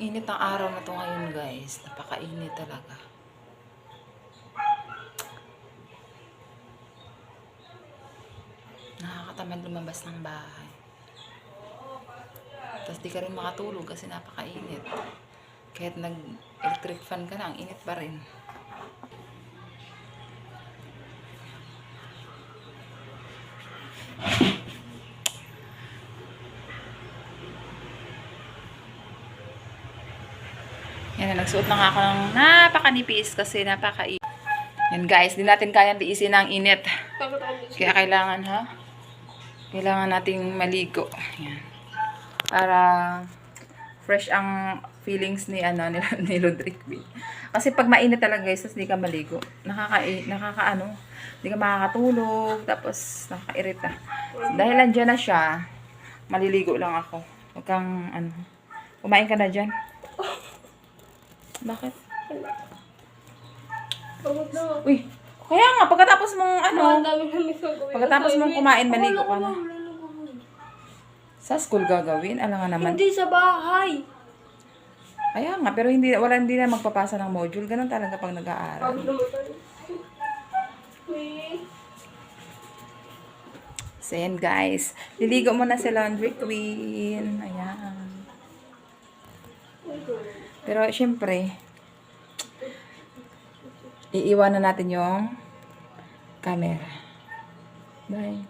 init ng araw na to ngayon guys. Napakainit talaga. Nakakatamad lumabas ng bahay. Tapos di ka rin makatulog kasi napakainit. Kahit nag-electric fan ka na, ang init pa rin. Yan, nagsuot na nga ako ng napakanipis kasi napaka Yan guys, di natin kayang tiisin ang init. Kaya kailangan ha, kailangan nating maligo. Yan. Para fresh ang feelings ni ano ni, ni Rodrick B. Kasi pag mainit talaga guys, tapos di ka maligo, nakaka nakakaano, di ka makakatulog, tapos nakakairita. Dahil nandiyan na siya, maliligo lang ako. Huwag kang ano, kumain ka na dyan. Bakit? Pagod na. Uy, kaya nga, pagkatapos mong ano, Ang dami kami gagawin. Pagkatapos mong kumain, maligo ka na. Wala, wala, wala, wala. sa school gagawin, alam nga naman. Hindi sa bahay. Kaya nga, pero hindi, wala hindi na magpapasa ng module. Ganun talaga pag nag-aaral. Pagod naman tayo. Uy. So, yan guys. Liligo mo na si Laundry Queen. Ayan. Pero, syempre, iiwanan natin yung camera. Bye.